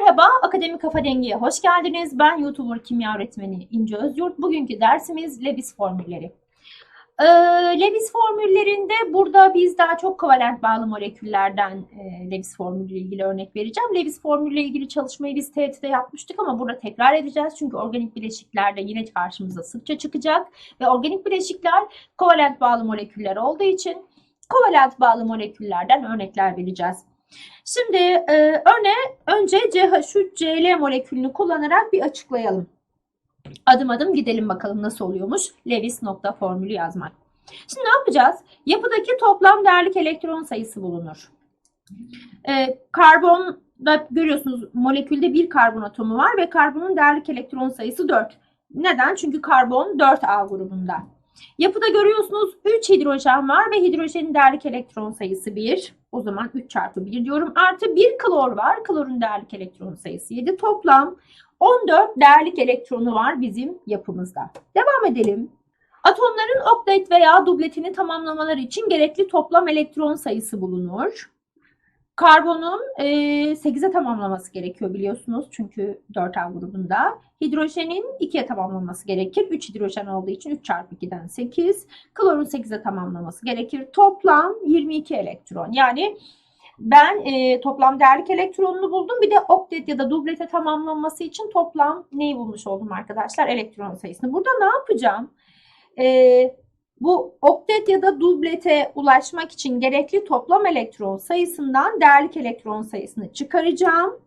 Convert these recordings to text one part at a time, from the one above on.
Merhaba, Akademi Kafa Dengi'ye hoş geldiniz. Ben YouTuber kimya öğretmeni İnce Özyurt. Bugünkü dersimiz Lewis formülleri. Ee, Lewis formüllerinde burada biz daha çok kovalent bağlı moleküllerden e, Lewis formülü ile ilgili örnek vereceğim. Lewis formülü ile ilgili çalışmayı biz TET'de yapmıştık ama burada tekrar edeceğiz. Çünkü organik bileşiklerde yine karşımıza sıkça çıkacak. Ve organik bileşikler kovalent bağlı moleküller olduğu için kovalent bağlı moleküllerden örnekler vereceğiz. Şimdi e, örneğe önce CH3Cl molekülünü kullanarak bir açıklayalım. Adım adım gidelim bakalım nasıl oluyormuş Lewis nokta formülü yazmak. Şimdi ne yapacağız? Yapıdaki toplam değerlik elektron sayısı bulunur. E, karbonda görüyorsunuz molekülde bir karbon atomu var ve karbonun değerlik elektron sayısı 4. Neden? Çünkü karbon 4A grubunda. Yapıda görüyorsunuz 3 hidrojen var ve hidrojenin değerlik elektron sayısı 1. O zaman 3 çarpı 1 diyorum. Artı 1 klor var. Klorun değerlik elektron sayısı 7. Toplam 14 değerlik elektronu var bizim yapımızda. Devam edelim. Atomların oktet veya dubletini tamamlamaları için gerekli toplam elektron sayısı bulunur. Karbonun e, 8'e tamamlaması gerekiyor biliyorsunuz çünkü 4A grubunda. Hidrojenin 2'ye tamamlaması gerekir. 3 hidrojen olduğu için 3 çarpı 2'den 8. Klorun 8'e tamamlaması gerekir. Toplam 22 elektron. Yani ben e, toplam değerlik elektronunu buldum. Bir de oktet ya da dublete tamamlanması için toplam neyi bulmuş oldum arkadaşlar? Elektron sayısını. Burada ne yapacağım? E, bu oktet ya da dublete ulaşmak için gerekli toplam elektron sayısından değerlik elektron sayısını çıkaracağım.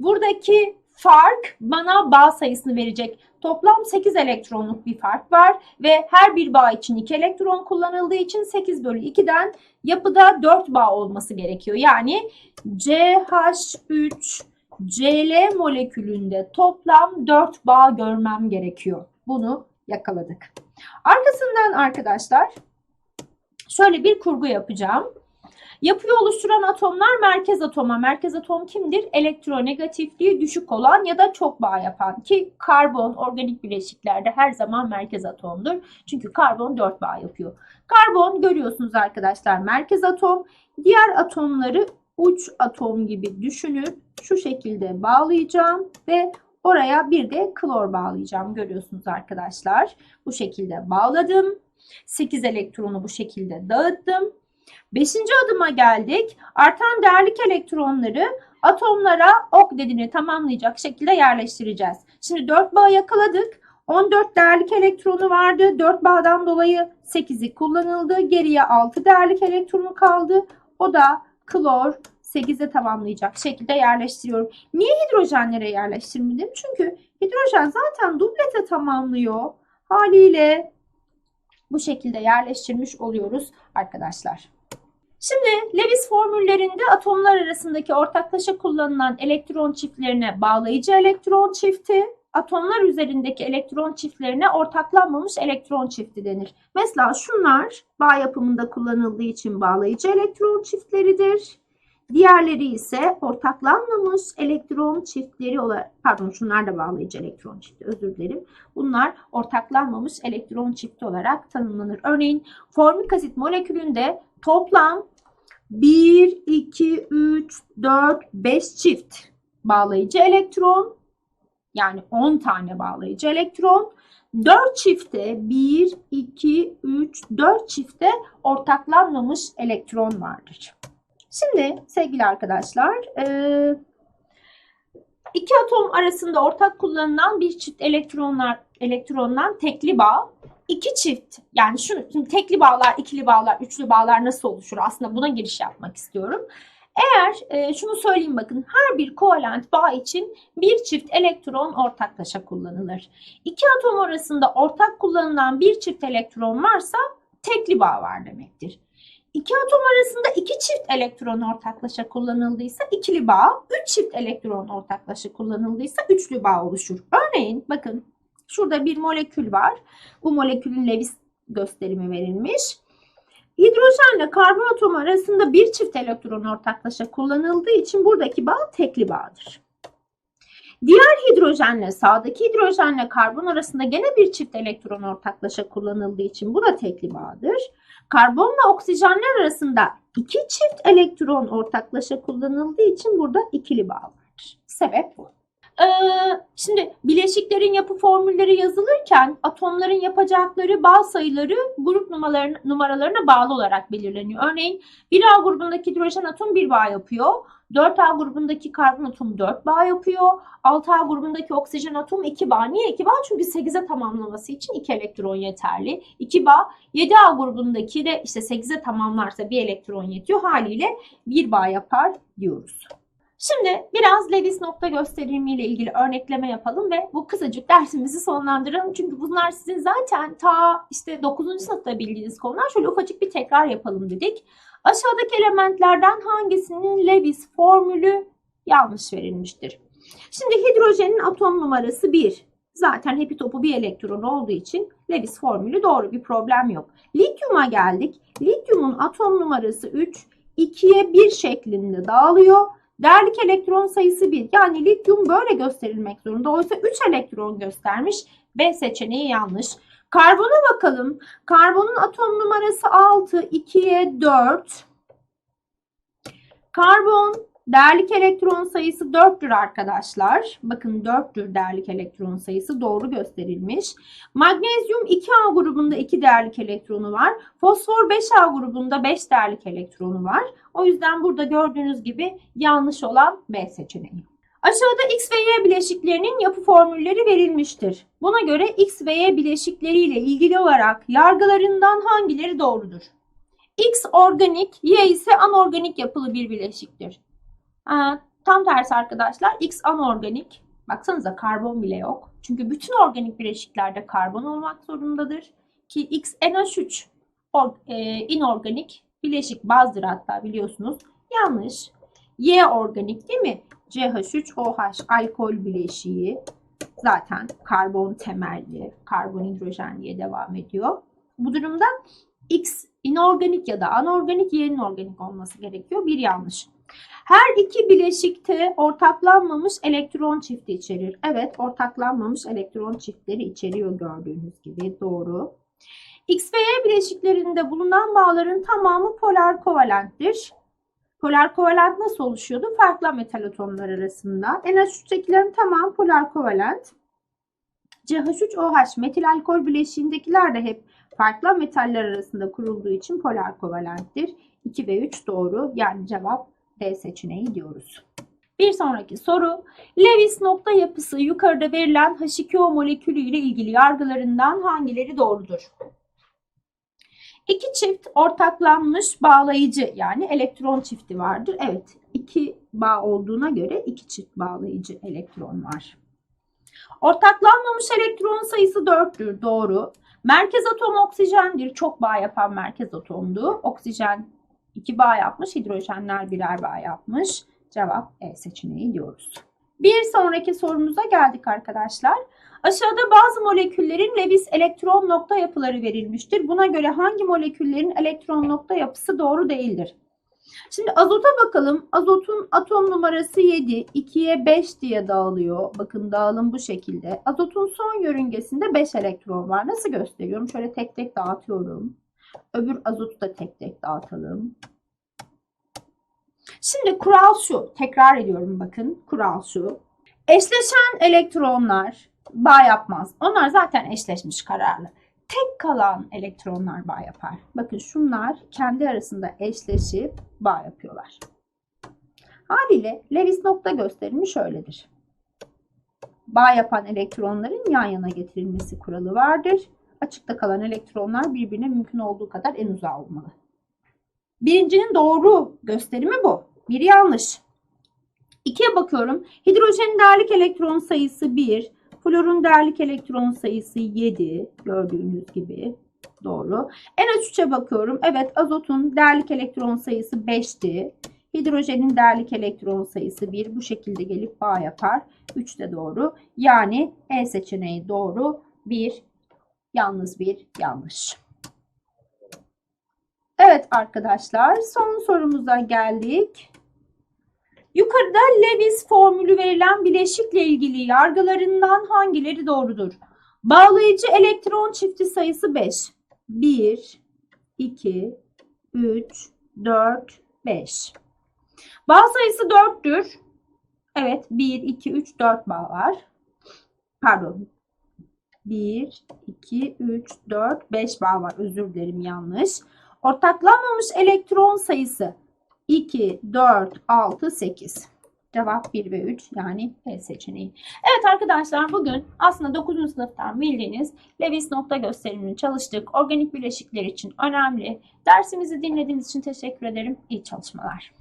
Buradaki fark bana bağ sayısını verecek. Toplam 8 elektronluk bir fark var ve her bir bağ için 2 elektron kullanıldığı için 8 bölü 2'den yapıda 4 bağ olması gerekiyor. Yani CH3 Cl molekülünde toplam 4 bağ görmem gerekiyor. Bunu yakaladık. Arkasından arkadaşlar şöyle bir kurgu yapacağım. Yapıyı oluşturan atomlar merkez atoma. Merkez atom kimdir? Elektronegatifliği düşük olan ya da çok bağ yapan ki karbon organik bileşiklerde her zaman merkez atomdur. Çünkü karbon 4 bağ yapıyor. Karbon görüyorsunuz arkadaşlar merkez atom. Diğer atomları uç atom gibi düşünüp şu şekilde bağlayacağım ve oraya bir de klor bağlayacağım. Görüyorsunuz arkadaşlar. Bu şekilde bağladım. 8 elektronu bu şekilde dağıttım. Beşinci adıma geldik. Artan değerlik elektronları atomlara okdedini tamamlayacak şekilde yerleştireceğiz. Şimdi 4 bağ yakaladık. 14 değerlik elektronu vardı. 4 bağdan dolayı 8'i kullanıldı. Geriye 6 değerlik elektronu kaldı. O da klor 8'e tamamlayacak şekilde yerleştiriyorum. Niye hidrojenlere yerleştirmedim? Çünkü hidrojen zaten dublete tamamlıyor. Haliyle bu şekilde yerleştirmiş oluyoruz arkadaşlar. Şimdi Lewis formüllerinde atomlar arasındaki ortaklaşa kullanılan elektron çiftlerine bağlayıcı elektron çifti, atomlar üzerindeki elektron çiftlerine ortaklanmamış elektron çifti denir. Mesela şunlar bağ yapımında kullanıldığı için bağlayıcı elektron çiftleridir. Diğerleri ise ortaklanmamış elektron çiftleri olarak, pardon şunlar da bağlayıcı elektron çifti özür dilerim. Bunlar ortaklanmamış elektron çifti olarak tanımlanır. Örneğin formik asit molekülünde toplam 1, 2, 3, 4, 5 çift bağlayıcı elektron yani 10 tane bağlayıcı elektron 4 çifte 1, 2, 3, 4 çifte ortaklanmamış elektron vardır. Şimdi sevgili arkadaşlar iki atom arasında ortak kullanılan bir çift elektronlar elektrondan tekli bağ iki çift yani şu şimdi tekli bağlar, ikili bağlar, üçlü bağlar nasıl oluşur? Aslında buna giriş yapmak istiyorum. Eğer e, şunu söyleyeyim bakın her bir kovalent bağ için bir çift elektron ortaklaşa kullanılır. İki atom arasında ortak kullanılan bir çift elektron varsa tekli bağ var demektir. İki atom arasında iki çift elektron ortaklaşa kullanıldıysa ikili bağ, üç çift elektron ortaklaşa kullanıldıysa üçlü bağ oluşur. Örneğin bakın şurada bir molekül var. Bu molekülün Lewis gösterimi verilmiş. Hidrojenle karbon atomu arasında bir çift elektron ortaklaşa kullanıldığı için buradaki bağ tekli bağdır. Diğer hidrojenle sağdaki hidrojenle karbon arasında gene bir çift elektron ortaklaşa kullanıldığı için bu da tekli bağdır. Karbonla oksijenler arasında iki çift elektron ortaklaşa kullanıldığı için burada ikili bağ vardır. Sebep bu. Ee, şimdi bileşiklerin yapı formülleri yazılırken atomların yapacakları bağ sayıları grup numaralarına, numaralarına bağlı olarak belirleniyor. Örneğin 1A grubundaki hidrojen atom 1 bağ yapıyor. 4A grubundaki karbon atom 4 bağ yapıyor. 6A grubundaki oksijen atom 2 bağ. Niye 2 bağ? Çünkü 8'e tamamlaması için 2 elektron yeterli. 2 bağ. 7A grubundaki de işte 8'e tamamlarsa 1 elektron yetiyor. Haliyle 1 bağ yapar diyoruz. Şimdi biraz Lewis nokta gösterimi ile ilgili örnekleme yapalım ve bu kısacık dersimizi sonlandıralım. Çünkü bunlar sizin zaten ta işte 9. sınıfta bildiğiniz konular. Şöyle ufacık bir tekrar yapalım dedik. Aşağıdaki elementlerden hangisinin Lewis formülü yanlış verilmiştir? Şimdi hidrojenin atom numarası 1. Zaten hepi topu bir elektron olduğu için Lewis formülü doğru bir problem yok. Lityuma geldik. Lityumun atom numarası 3. 2'ye 1 şeklinde dağılıyor. Değerlik elektron sayısı 1. Yani lityum böyle gösterilmek zorunda. Oysa 3 elektron göstermiş. B seçeneği yanlış. Karbona bakalım. Karbonun atom numarası 6. 2'ye 4. Karbon değerlik elektron sayısı 4'tür arkadaşlar. Bakın 4'tür değerlik elektron sayısı doğru gösterilmiş. Magnezyum 2A grubunda 2 değerlik elektronu var. Fosfor 5A grubunda 5 değerlik elektronu var. O yüzden burada gördüğünüz gibi yanlış olan B seçeneği. Aşağıda X ve Y bileşiklerinin yapı formülleri verilmiştir. Buna göre X ve Y bileşikleriyle ilgili olarak yargılarından hangileri doğrudur? X organik, Y ise anorganik yapılı bir bileşiktir. Tam tersi arkadaşlar. X anorganik. Baksanıza karbon bile yok. Çünkü bütün organik bileşiklerde karbon olmak zorundadır. Ki X NH3 or, e, inorganik bileşik bazdır hatta biliyorsunuz. Yanlış. Y organik değil mi? CH3OH alkol bileşiği zaten karbon temelli, karbon hidrojen diye devam ediyor. Bu durumda X inorganik ya da anorganik, Y'nin organik olması gerekiyor. Bir yanlış. Her iki bileşikte ortaklanmamış elektron çifti içerir. Evet, ortaklanmamış elektron çiftleri içeriyor gördüğünüz gibi. Doğru. X ve Y bileşiklerinde bulunan bağların tamamı polar kovalenttir. Polar kovalent nasıl oluşuyordu? Farklı metal atomlar arasında. NH3'tekilerin tamamı polar kovalent. CH3OH metil alkol bileşiğindekiler de hep farklı metaller arasında kurulduğu için polar kovalenttir. 2 ve 3 doğru. Yani cevap D seçeneği diyoruz. Bir sonraki soru. Lewis nokta yapısı yukarıda verilen H2O molekülü ile ilgili yargılarından hangileri doğrudur? İki çift ortaklanmış bağlayıcı yani elektron çifti vardır. Evet iki bağ olduğuna göre iki çift bağlayıcı elektron var. Ortaklanmamış elektron sayısı 4'tür. Doğru. Merkez atom oksijendir. Çok bağ yapan merkez atomdu. Oksijen 2 bağ yapmış. Hidrojenler birer bağ yapmış. Cevap E seçeneği diyoruz. Bir sonraki sorumuza geldik arkadaşlar. Aşağıda bazı moleküllerin Lewis elektron nokta yapıları verilmiştir. Buna göre hangi moleküllerin elektron nokta yapısı doğru değildir? Şimdi azota bakalım. Azotun atom numarası 7, 2'ye 5 diye dağılıyor. Bakın dağılım bu şekilde. Azotun son yörüngesinde 5 elektron var. Nasıl gösteriyorum? Şöyle tek tek dağıtıyorum. Öbür azotu da tek tek dağıtalım. Şimdi kural şu. Tekrar ediyorum bakın. Kural şu. Eşleşen elektronlar bağ yapmaz. Onlar zaten eşleşmiş kararlı. Tek kalan elektronlar bağ yapar. Bakın şunlar kendi arasında eşleşip bağ yapıyorlar. Haliyle Lewis nokta gösterimi şöyledir. Bağ yapan elektronların yan yana getirilmesi kuralı vardır. Açıkta kalan elektronlar birbirine mümkün olduğu kadar en uzağı olmalı. Birincinin doğru gösterimi bu. Biri yanlış. İkiye bakıyorum. Hidrojenin değerlik elektron sayısı 1. Florun değerlik elektron sayısı 7. Gördüğünüz gibi. Doğru. NH3'e bakıyorum. Evet azotun değerlik elektron sayısı 5'ti. Hidrojenin değerlik elektron sayısı 1. Bu şekilde gelip bağ yapar. 3 de doğru. Yani E seçeneği doğru. 1 yalnız bir yanlış. Evet arkadaşlar son sorumuza geldik. Yukarıda Lewis formülü verilen bileşikle ilgili yargılarından hangileri doğrudur? Bağlayıcı elektron çifti sayısı 5. 1, 2, 3, 4, 5. Bağ sayısı 4'tür. Evet 1, 2, 3, 4 bağ var. Pardon. 1, 2, 3, 4, 5 bağ var. Özür dilerim yanlış. Ortaklanmamış elektron sayısı 2, 4, 6, 8. Cevap 1 ve 3 yani B seçeneği. Evet arkadaşlar bugün aslında 9. sınıftan bildiğiniz Lewis nokta gösterimini çalıştık. Organik bileşikler için önemli. Dersimizi dinlediğiniz için teşekkür ederim. İyi çalışmalar.